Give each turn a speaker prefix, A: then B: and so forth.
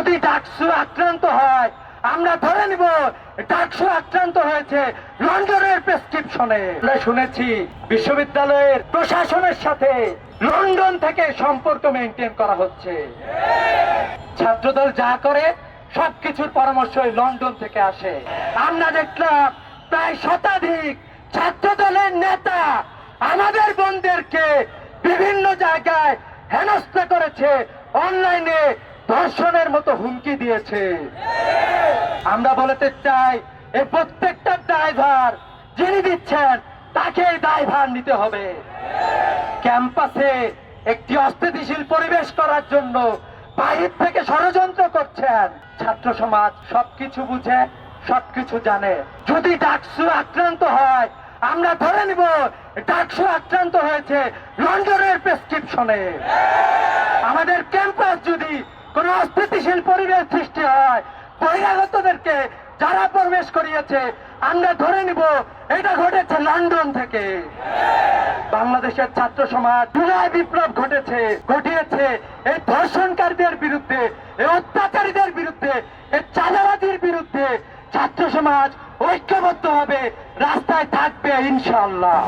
A: যদি ডাকসু আক্রান্ত হয়, আমরা ধরে নিব ডাকসু আক্রান্ত হয়েছে লন্ডনের প্রেসক্রিপশনে। শুনেছি বিশ্ববিদ্যালয়ের প্রশাসনের সাথে লন্ডন থেকে সম্পর্ক মেনটেন করা হচ্ছে। ছাত্রদল যা করে, সবকিছুর পরামর্শ ওই লন্ডন থেকে আসে। আমরা দেখলাম প্রায় শতাধিক ছাত্রদলের নেতা আমাদের বোনদেরকে বিভিন্ন জায়গায় হেনস্থা করেছে, অনলাইনে ধর্ষণের মতো হুমকি দিয়েছে। আমরা বলতে চাই, এই প্রত্যেকটা ড্রাইভার যিনি দিচ্ছেন তাকে দায়ভার নিতে হবে। ক্যাম্পাসে একটি অস্থিতিশীল পরিবেশ করার জন্য বাহির থেকে ষড়যন্ত্র করছেন। ছাত্র সমাজ সবকিছু বুঝে, সবকিছু জানে। যদি ডাকসু আক্রান্ত হয়, আমরা ধরে নিব ডাকসু আক্রান্ত হয়েছে লন্ডনের প্রেসক্রিপশনে। আমাদের ক্যাম্পাস যদি কোন অস্থিতিশীল পরিবেশ সৃষ্টি হয়। বহিরাগতদেরকে যারা প্রবেশ করিয়েছে, আমরা ধরে নিব, এটা ঘটেছে লন্ডন থেকে। বাংলাদেশের ছাত্র সমাজ জুলাই বিপ্লব ঘটেছে, ঘটিয়েছে। এই ধর্ষণকারীদের বিরুদ্ধে, এই অত্যাচারীদের বিরুদ্ধে, এই চাঁদাবাজির বিরুদ্ধে ছাত্র সমাজ ঐক্যবদ্ধ হবে রাস্তায় থাকবে ইনশাল্লাহ